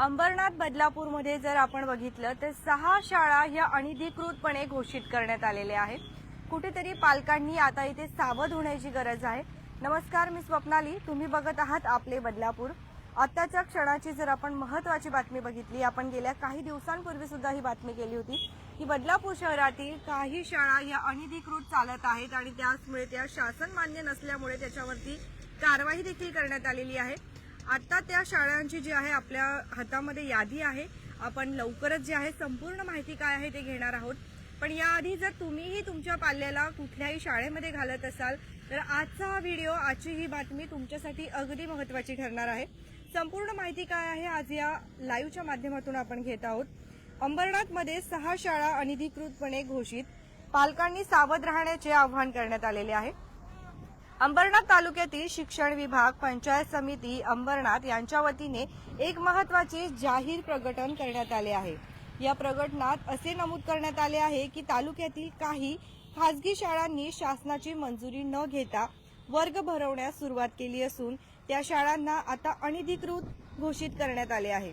अंबरनाथ बदलापूरमध्ये जर आपण बघितलं तर सहा शाळा ह्या अनधिकृतपणे घोषित करण्यात आलेल्या आहेत. कुठेतरी पालकांनी आता इथे सावध होण्याची गरज आहे. नमस्कार मी स्वप्नाली. तुम्ही बघत आहात आपले बदलापूर. आत्ताच्या क्षणाची जर आपण महत्वाची बातमी बघितली आपण गेल्या काही दिवसांपूर्वी सुद्धा ही बातमी केली होती की बदलापूर शहरातील काही शाळा ह्या अनधिकृत चालत आहेत आणि त्याचमुळे त्या शासन मान्य नसल्यामुळे त्याच्यावरती कारवाई देखील करण्यात आलेली आहे. आता त्या शाळांची जी आहे आपल्या हातामध्ये यादी आहे. आपण लवकरच जे आहे संपूर्ण माहिती काय आहे ते घेणार आहोत. पण याआधी जर तुम्हीही तुमच्या पाल्याला कुठल्याही शाळेमध्ये घालत असाल तर आजचा हा व्हिडिओ आजची ही बातमी तुमच्यासाठी अगदी महत्वाची ठरणार आहे. संपूर्ण माहिती काय आहे आज या लाईव्हच्या माध्यमातून आपण घेत आहोत. अंबरनाथमध्ये सहा शाळा अनधिकृतपणे घोषित. पालकांनी सावध राहण्याचे आवाहन करण्यात आलेले आहे. अंबरनाथ तालुक्यातील शिक्षण विभाग पंचायत समिती अंबरनाथ यांच्या वतीने एक महत्त्वाचे जाहीर प्रकटन करण्यात आले आहे. या प्रकटनात असे नमूद करण्यात आले आहे की तालुक्यातील काही खासगी शाळांनी शासनाची मंजुरी न घेता वर्ग भरवण्यास सुरुवात केली असून त्या शाळांना आता अनधिकृत घोषित करण्यात आले आहे.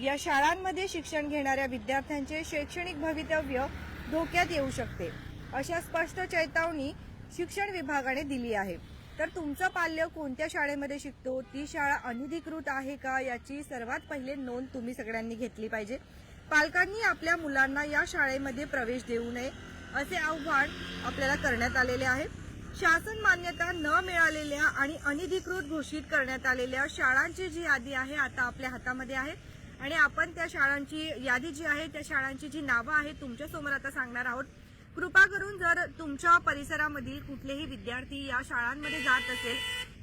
या शाळांमध्ये शिक्षण घेणाऱ्या विद्यार्थ्यांचे शैक्षणिक भवितव्य धोक्यात येऊ शकते. अशा स्पष्ट चेतावणी शिक्षण विभागाने दिली आहे. तर तुमचं पाल्य कोणत्या शाळेमध्ये शिकतो? ती शाळा अनधिकृत आहे का? याची सर्वात पहिले नोंद तुम्ही सगळ्यांनी घेतली पाहिजे. पालकांनी आपल्या मुलांना या शाळेमध्ये प्रवेश देऊ नये असे आव्हान आपल्याला करण्यात आलेले आहे. शासन मान्यता न मिळालेल्या आणि अनधिकृत घोषित करण्यात आलेल्या शाळांची जी यादी आहे आता आपल्या हातामध्ये आहे. आणि आपण त्या शाळांची यादी जी आहे त्या शाळांची जी नावं आहेत तुमच्यासमोर आता सांगणार आहोत. कृपा करून जर तुमच्या परिसरामधील कुठलेही विद्यार्थी या शाळांमध्ये जात असेल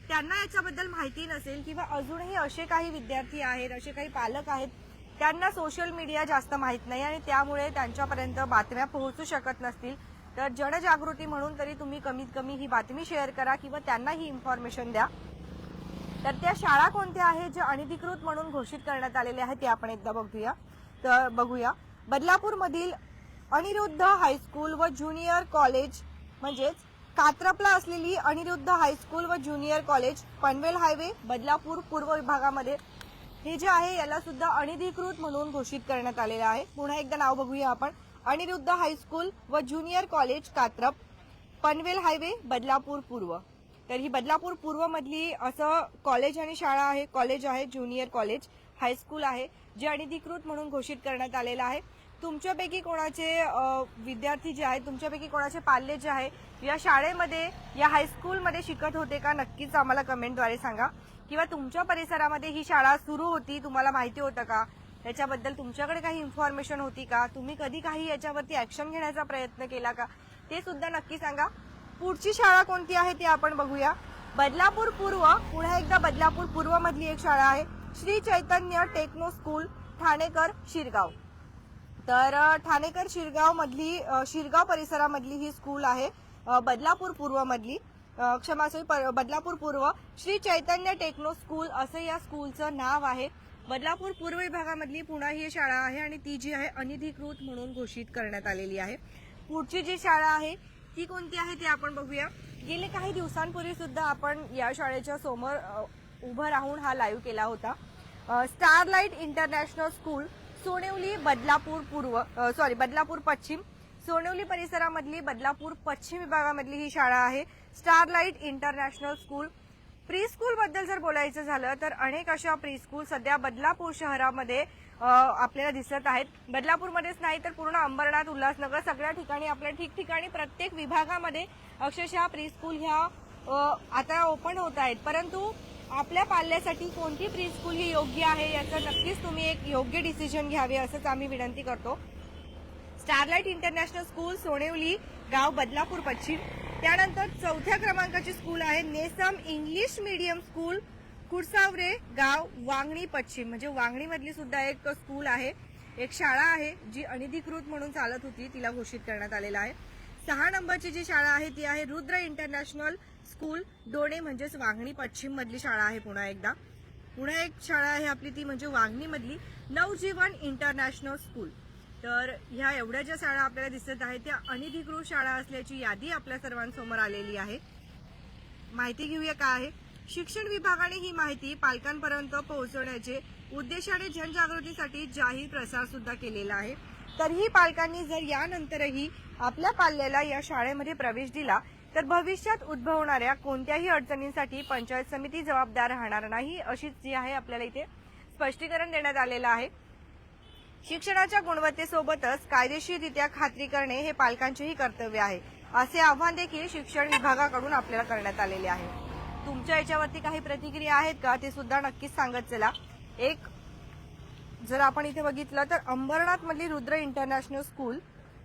त्यांना याच्याबद्दल माहिती नसेल किंवा अजूनही असे काही विद्यार्थी आहेत असे काही पालक आहेत त्यांना सोशल मीडिया जास्त माहीत नाही आणि त्यामुळे त्यांच्यापर्यंत बातम्या पोहोचू शकत नसतील. तर जनजागृती म्हणून तरी तुम्ही कमीत कमी ही बातमी शेअर करा किंवा त्यांना ही इन्फॉर्मेशन द्या. तर त्या शाळा कोणत्या आहेत ज्या अनधिकृत म्हणून घोषित करण्यात आलेल्या आहेत ते आपण एकदा बघूया. तर बघूया. बदलापूरमधील अनिरुद्ध हायस्कूल व ज्युनियर कॉलेज म्हणजेच कात्रपला असलेली अनिरुद्ध हायस्कूल व junior college Panvel highway Badlapur पूर्व विभागामध्ये. हे जे आहे याला सुद्धा अनधिकृत म्हणून घोषित करण्यात आलेलं आहे. पुन्हा एकदा नाव बघूया आपण. अनिरुद्ध हायस्कूल व junior college Katrap Panvel highway Badlapur पूर्व. तर ही बदलापूर पूर्व मधली असं कॉलेज आणि शाळा आहे. कॉलेज आहे ज्युनियर कॉलेज हायस्कूल आहे जे अनधिकृत म्हणून घोषित करण्यात आलेलं आहे. तुमच्यापैकी कोणाचे विद्यार्थी जे आहेत तुमच्यापैकी कोणाचे पाल्य जे आहे या शाळेमध्ये या हायस्कूलमध्ये शिकत होते का? नक्कीच आम्हाला कमेंटद्वारे सांगा. किंवा तुमच्या परिसरामध्ये ही शाळा सुरू होती तुम्हाला माहिती होतं का? याच्याबद्दल तुमच्याकडे काही इन्फॉर्मेशन होती का? तुम्ही कधी काही याच्यावरती ऍक्शन घेण्याचा प्रयत्न केला का? ते सुद्धा नक्की सांगा. पुढची शाळा कोणती आहे ती आपण बघूया. बदलापूर पूर्व पुन्हा एकदा बदलापूर पूर्व मधली एक शाळा आहे. Shri Chaitanya techno school Thanekar Shirgaon. तर ठाणेकर शिरगाव मधली शिरगाव परिसरामधली ही स्कूल आहे बदलापूर पूर्व मधली अ, क्षमा बदलापूर पूर्व. श्री चैतन्य टेक्नो स्कूल असं या स्कूलचं नाव आहे. बदलापूर पूर्व विभागामधली पुणा ही शाळा आहे आणि ती जी आहे अनधिकृत म्हणून घोषित करण्यात आलेली आहे. पुढची जी शाळा आहे ती कोणती आहे ती आपण बघूया. गेले काही दिवसांपूर्वी सुद्धा आपण या शाळेच्या समोर उभं राहून हा लाईव्ह केला होता. Starlight Starlight international school Sonevali Badlapur पूर्व सॉरी बदलापूर पश्चिम. सोनेवली परिसरामधली बदलापूर पश्चिम विभागामधली ही शाळा आहे. Starlight international school pre school बद्दल जर बोलायचं झालं तर अनेक अशा प्री स्कूल सध्या बदलापूर शहरामध्ये आपल्याला दिसत आहेत. बदलापूरमध्येच नाही तर पूर्ण अंबरनाथ उल्हासनगर सगळ्या ठिकाणी आपल्या ठिकठिकाणी प्रत्येक विभागामध्ये अक्षरशः प्री स्कूल ह्या आता ओपन होत आहेत. परंतु आपल्या पाल्यासाठी कोणती प्री स्कूल ही योग्य आहे याचं नक्कीच तुम्ही एक योग्य डिसिजन घ्यावे असंच आम्ही विनंती करतो. स्टारलाइट इंटरनॅशनल स्कूल सोनेवली गाव बदलापूर पश्चिम. त्यानंतर चौथ्या क्रमांकाची स्कूल आहे Nesam English medium school Kudsavare गाव वांगणी पश्चिम. म्हणजे वांगणीमधली सुद्धा एक स्कूल आहे. एक शाळा आहे जी अनधिकृत म्हणून चालत होती तिला घोषित करण्यात आलेला आहे. सहा नंबरची जी शाळा आहे ती आहे रुद्र इंटरनॅशनल स्कूल दोणे म्हणजेच वाघणी पश्चिम मधली शाळा आहे पुन्हा एकदा. पुन्हा एक शाळा आहे आपली ती म्हणजे वांगणी मधली नवजीवन इंटरनॅशनल स्कूल. तर ह्या एवढ्या ज्या शाळा आपल्याला दिसत आहेत त्या अनधिकृत शाळा असल्याची यादी आपल्या सर्वांसमोर आलेली आहे. माहिती घेऊया काय आहे? शिक्षण विभागाने ही माहिती पालकांपर्यंत पोहोचवण्याचे उद्देशाने जनजागृतीसाठी जाहीर प्रसार सुद्धा केलेला आहे. तरीही पालकांनी जर यानंतरही आपल्या पाल्याला या शाळेमध्ये प्रवेश दिला तर भविष्यात उद्भवणाऱ्या कोणत्याही अडचणींसाठी पंचायत समिती जबाबदार राहणार नाही अशीच जी आहे आपल्याला इथे स्पष्टीकरण देण्यात आलेलं आहे. शिक्षणाच्या गुणवत्तेसोबतच कायदेशीररित्या खात्री करणे हे पालकांचेही कर्तव्य आहे. असे आव्हान देखील शिक्षण विभागाकडून आपल्याला करण्यात आलेले आहे. तुमच्या याच्यावरती काही प्रतिक्रिया आहेत का? ते सुद्धा नक्कीच सांगत चला. एक जर आपण इथे बघितलं तर अंबरनाथ मधली रुद्र इंटरनॅशनल स्कूल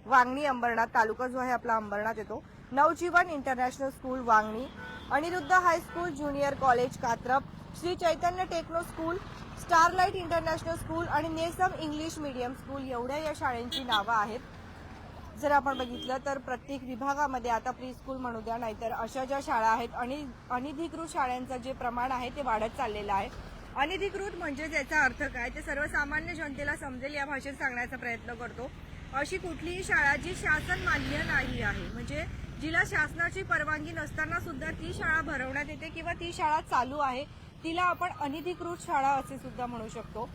वांगणी अंबरनाथ तालुका जो आहे आपला अंबरनाथ येतो. Navjeevan international school Vangani Aniruddha high school junior college Katrap Shri Chaitanya techno school Starlight international school आणि नेसम इंग्लिश मीडियम स्कूल एवढ्या या शाळेंची नावं आहेत. जर आपण बघितलं तर प्रत्येक विभागामध्ये आता प्री स्कूल म्हणू द्या नाहीतर अशा ज्या शाळा आहेत आणि अनधिकृत शाळांचं जे प्रमाण आहे ते वाढत चाललेलं आहे. अनधिकृत म्हणजे याचा अर्थ काय ते सर्वसामान्य जनतेला समजेल या भाषेत सांगण्याचा प्रयत्न करतो. अशी कुठलीही शाळा जी शासन मान्य नाही आहे म्हणजे जिला शासनाची परवानगी नसताना सुद्धा ती शाळा भरवण्यात येते किंवा ती शाळा चालू आहे तिला आपण अनधिकृत शाळा असे सुद्धा म्हणू शकतो.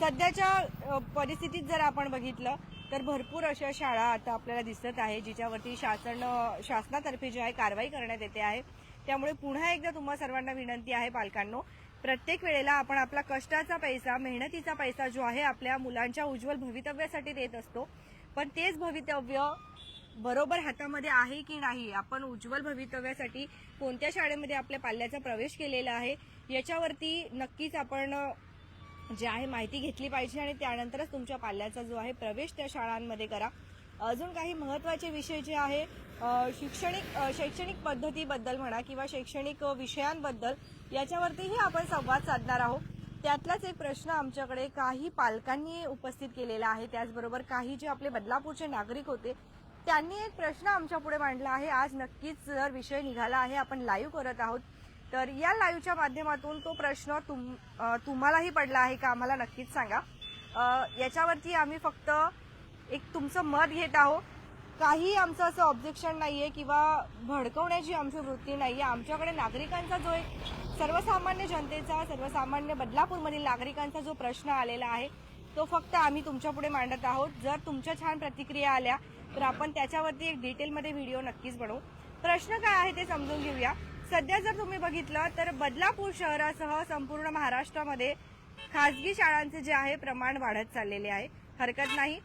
सध्याच्या परिस्थितीत जर आपण बघितलं तर भरपूर अशा शाळा आता आपल्याला दिसत आहे जिच्यावरती शासन शासनातर्फे जी आहे कारवाई करण्यात येते आहे. त्यामुळे पुन्हा एकदा तुम्हा सर्वांना विनंती आहे पालकांनो प्रत्येक वेळेला आपण आपला कष्टाचा पैसा मेहनतीचा पैसा जो आहे आपल्या मुलांच्या उज्ज्वल भवितव्यासाठी देत असतो. पण तेच भवितव्य बरोबर हातामध्ये आहे की नाही आपण उज्ज्वल भवितव्यासाठी कोणत्या शाळेमध्ये आपल्या पाल्याचा प्रवेश केलेला आहे याच्यावरती नक्कीच आपण जे आहे माहिती घेतली पाहिजे आणि त्यानंतरच तुमच्या पाल्याचा जो आहे प्रवेश त्या शाळांमध्ये करा. अजून काही महत्त्वाचे विषय जे आहे शिक्षणिक शैक्षणिक शैक्षणिक पद्धतीबद्दल म्हणा किंवा शैक्षणिक विषयांबद्दल याच्यावरतीही आपण संवाद साधणार आहोत. त्यातलाच एक प्रश्न आमच्याकडे काही पालकांनी उपस्थित केलेला आहे. त्याचबरोबर काही जे आपले बदलापूरचे नागरिक होते त्यांनी एक प्रश्न आमच्या पुढे मांडला आहे. आज नक्कीच जर विषय निघाला आहे आपण लाईव्ह करत आहोत. तर या लाईव्हच्या माध्यमातून तो प्रश्न तुम तुम्हालाही पडला आहे का? आम्हाला नक्कीच सांगा. याच्यावरती आम्ही फक्त एक तुमचं मत घेत आहोत. काही आमचं असं ऑब्जेक्शन नाहीये किंवा भडकवण्याची आमची वृत्ती नाहीये. आमच्याकडे नागरिकांचा जो एक सर्वसामान्य जनतेचा सर्वसामान्य बदलापूरमधील नागरिकांचा जो प्रश्न आलेला आहे तो फक्त आम्ही तुमच्यापुढे मांडत आहोत. जर तुमच्या छान प्रतिक्रिया आल्या तर आपण त्याच्यावरती एक डिटेलमध्ये व्हिडिओ नक्कीच बनवू. प्रश्न काय आहे ते समजून घेऊया. सध्या जर तुम्ही बघितलं तर बदलापूर शहरासह संपूर्ण महाराष्ट्रामध्ये खासगी शाळांचे जे आहे प्रमाण वाढत चाललेले आहे. हरकत नाही.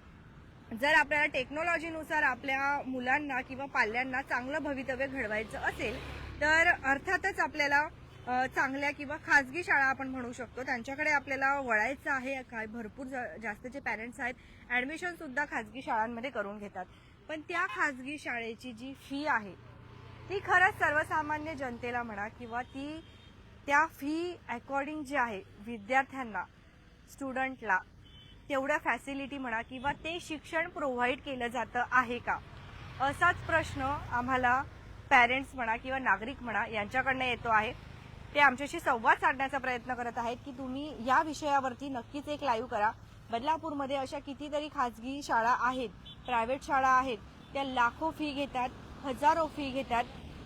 जर आपल्याला टेक्नॉलॉजीनुसार आपल्या मुलांना किंवा पाल्यांना चांगलं भवितव्य घडवायचं असेल तर अर्थातच आपल्याला चांगल्या किंवा खाजगी शाळा आपण म्हणू शकतो. त्यांच्याकडे आपल्याला वळायचं आहे काय भरपूर जा- जास्त जे पॅरेंट्स आहेत ऍडमिशन सुद्धा खाजगी शाळांमध्ये करून घेतात. पण त्या खाजगी शाळेची जी फी आहे ती खरंच सर्वसामान्य जनतेला म्हणा किंवा ती त्या फी अकॉर्डिंग जी आहे विद्यार्थ्यांना स्टुडंटला तेवढ्या फॅसिलिटी म्हणा किंवा ते शिक्षण प्रोव्हाइड केलं जातं आहे का? असाच प्रश्न आम्हाला पॅरेंट्स म्हणा किंवा नागरिक म्हणा यांच्याकडनं येतो आहे. ते आमच्याशी संवाद साधण्याचा प्रयत्न करत आहेत की तुम्ही या विषयावरती नक्कीच एक लाईव्ह करा. बदलापूरमध्ये अशा कितीतरी खाजगी शाळा आहेत प्रायव्हेट शाळा आहेत. त्या लाखो फी घेतात हजारो फी घेतात.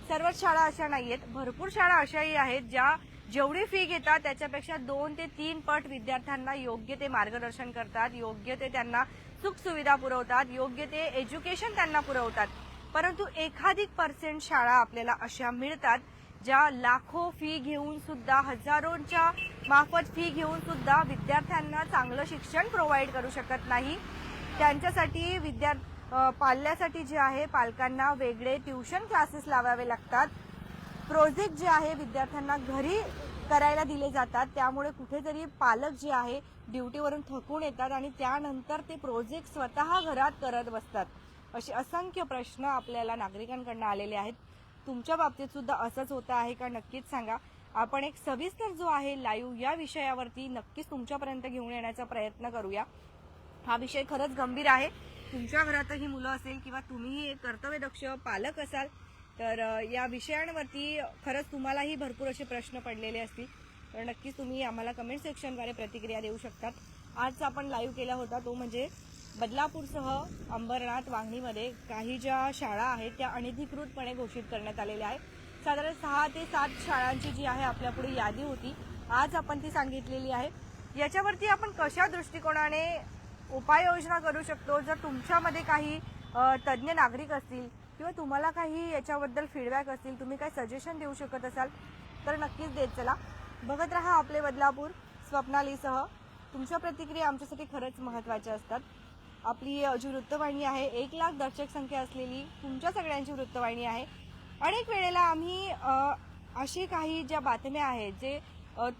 सर्वच शाळा अशा नाहीयेत. भरपूर शाळा अशाही आहेत ज्या जेवढी फी घेतात त्याच्यापेक्षा दोन ते तीन पट विद्यार्थ्यांना योग्य ते मार्गदर्शन करतात योग्य ते त्यांना सुखसुविधा पुरवतात योग्य ते एज्युकेशन त्यांना पुरवतात. परंतु एखाधिक पर्सेंट शाळा आपल्याला अशा मिळतात ज्या लाखो फी घेऊन सुद्धा हजारोंच्या माफत फी घेऊन सुद्धा विद्यार्थ्यांना चांगलं शिक्षण प्रोव्हाइड करू शकत नाही. त्यांच्यासाठी विद्या पाल्यासाठी जे आहे पालकांना वेगळे ट्युशन क्लासेस लावावे लागतात. प्रोजेक्ट जे आहे विद्यार्थ्यांना घरी करायला दिले जातात. त्यामुळे कुठेतरी पालक जे आहे ड्युटीवरून थकून येतात आणि त्यानंतर ते प्रोजेक्ट स्वतः घरात करत बसतात. असे असंख्य प्रश्न आपल्याला नागरिकांकडनं आलेले आहेत. तुमच्या बाबतीत सुद्धा असंच होतं आहे का नक्कीच सांगा. आपण एक सविस्तर जो आहे लाईव्ह या विषयावरती नक्कीच तुमच्यापर्यंत घेऊन येण्याचा प्रयत्न करूया. हा विषय खरंच गंभीर आहे. तुमच्या घरातही मुलं असेल किंवा तुम्हीही एक कर्तव्यदक्ष पालक असाल तर या विषयांवरती खरंच तुम्हालाही भरपूर असे प्रश्न पडलेले असतील. तर नक्कीच तुम्ही आम्हाला कमेंट सेक्शनद्वारे प्रतिक्रिया देऊ शकतात. आज आपण लाईव्ह केला होता तो म्हणजे बदलापूरसह अंबरनाथ वांगणीमध्ये काही ज्या शाळा आहेत त्या अनधिकृतपणे घोषित करण्यात आलेल्या आहेत. साधारण सहा ते सात शाळांची जी आहे आपल्यापुढे यादी होती. आज आपण ती सांगितलेली आहे. याच्यावरती आपण कशा दृष्टिकोनाने उपाययोजना करू शकतो? जर तुमच्यामध्ये काही तज्ज्ञ नागरिक असतील किंवा तुम्हाला काही याच्याबद्दल फीडबॅक असतील तुम्ही काही सजेशन देऊ शकत असाल तर नक्कीच देत चला. बघत राहा आपले बदलापूर स्वप्नालीसह. तुमच्या प्रतिक्रिया आमच्यासाठी खरंच महत्त्वाच्या असतात. आपली जी वृत्तवाहिनी आहे एक लाख दर्शक संख्या असलेली तुमच्या सगळ्यांची वृत्तवाहिनी आहे. अनेक वेळेला आम्ही अशी काही ज्या बातम्या आहेत जे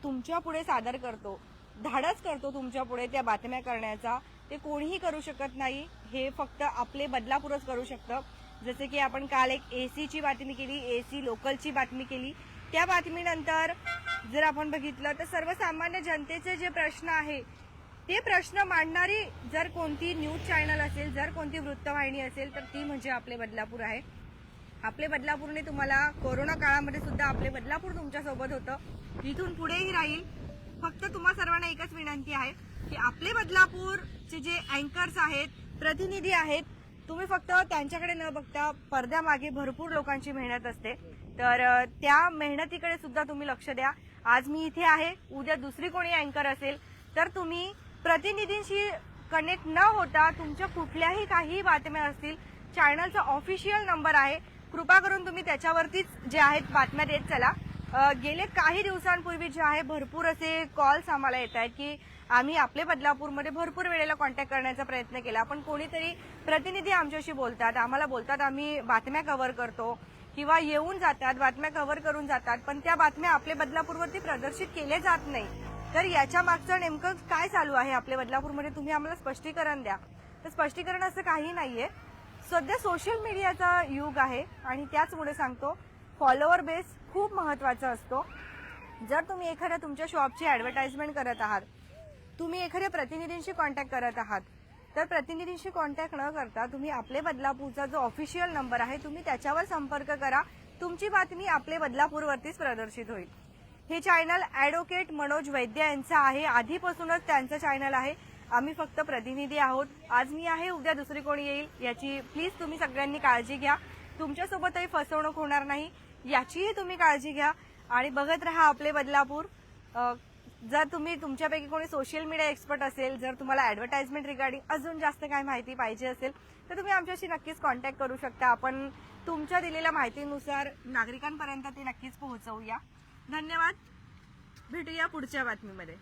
तुमच्यापुढे सादर करतो धाडस करतो तुमच्यापुढे त्या बातम्या करण्याचा ते कोणीही करू शकत नाही. हे फक्त आपले बदलापूरच करू शकतं. जसे की आपण काल एक एसीची बातमी केली एसी लोकलची बातमी केली. त्या बातमीनंतर जर आपण बघितलं तर सर्वसामान्य जनतेचे जे प्रश्न आहे ते प्रश्न मांडणारी जर कोणती न्यूज चॅनल असेल जर कोणती वृत्तवाहिनी असेल तर ती म्हणजे आपले बदलापूर आहे. आपले बदलापूरने तुम्हाला कोरोना काळामध्ये सुद्धा आपले बदलापूर तुमच्यासोबत होतं. इथून पुढेही राहील. फक्त तुम्हा सर्वांना एकच विनंती आहे की आपले बदलापूरचे जे अँकर्स आहेत प्रतिनिधी आहेत तुम्ही फक्त त्यांच्याकडे न बघता पडद्यामागे भरपूर लोकांची मेहनत असते. तर त्या मेहनतीकडे सुद्धा तुम्ही लक्ष द्या. आज मी इथे आहे उद्या दुसरी कोणी अँकर असेल तर तुम्ही प्रतिनिधींशी कनेक्ट न होता तुमच्या कुठल्याही काही बातम्या असतील चॅनलचा ऑफिशियल नंबर आहे. कृपा करून तुम्ही त्याच्यावरतीच जे आहेत बातम्या देत चला. गेले काही दिवसांपूर्वी जे आहे भरपूर असे कॉल्स आम्हाला येत आहेत की आम्ही आपले बदलापूरमध्ये भरपूर वेळेला कॉन्टॅक्ट करण्याचा प्रयत्न केला. पण कोणीतरी प्रतिनिधी आमच्याशी बोलतात आम्हाला बोलतात आम्ही बातम्या कव्हर करतो किंवा येऊन जातात बातम्या कव्हर करून जातात पण त्या बातम्या आपले बदलापूरवरती प्रदर्शित केले जात नाही तर याच्या मागचं नेमकं काय चालू आहे आपल्या बदलापूरमध्ये? तुम्ही आम्हाला स्पष्टीकरण द्या. तर स्पष्टीकरण असं काही नाहीये. सध्या सोशल मीडियाचा युग आहे आणि त्याचमुळे सांगतो फॉलोअर बेस खूप महत्त्वाचा असतो. जर तुम्ही एखाद्या तुमच्या शॉपची ऍडव्हर्टाइजमेंट करत आहात तुम्ही एखाद्या प्रतिनिधींशी कॉन्टॅक्ट करत आहात तर प्रतिनिधींशी कॉन्टॅक्ट न करता तुम्ही आपले बदलापूरचा जो ऑफिशियल नंबर आहे तुम्ही त्याच्यावर संपर्क करा. तुमची बातमी आपले बदलापूरवरतीच प्रदर्शित होईल. हे चॅनल ॲडव्होकेट मनोज वैद्य यांचं आहे. आधीपासूनच त्यांचं चॅनल आहे. आम्ही फक्त प्रतिनिधी आहोत. आज मी आहे उद्या दुसरी कोणी येईल याची प्लीज तुम्ही सगळ्यांनी काळजी घ्या. तुमच्यासोबतही फसवणूक होणार नाही याचीही तुम्ही काळजी घ्या. आणि बघत राहा आपले बदलापूर. जर तुम्ही तुमच्यापैकी कोणी सोशल मीडिया एक्सपर्ट असेल जर तुम्हाला ऍडव्हर्टाइजमेंट रिगार्डिंग अजून जास्त काय माहिती पाहिजे असेल तर तुम्ही आमच्याशी नक्कीच कॉन्टॅक्ट करू शकता. आपण तुमच्या दिलेल्या माहितीनुसार नागरिकांपर्यंत ते नक्कीच पोहोचवूया. धन्यवाद. भेटूया पुढच्या बातमीमध्ये.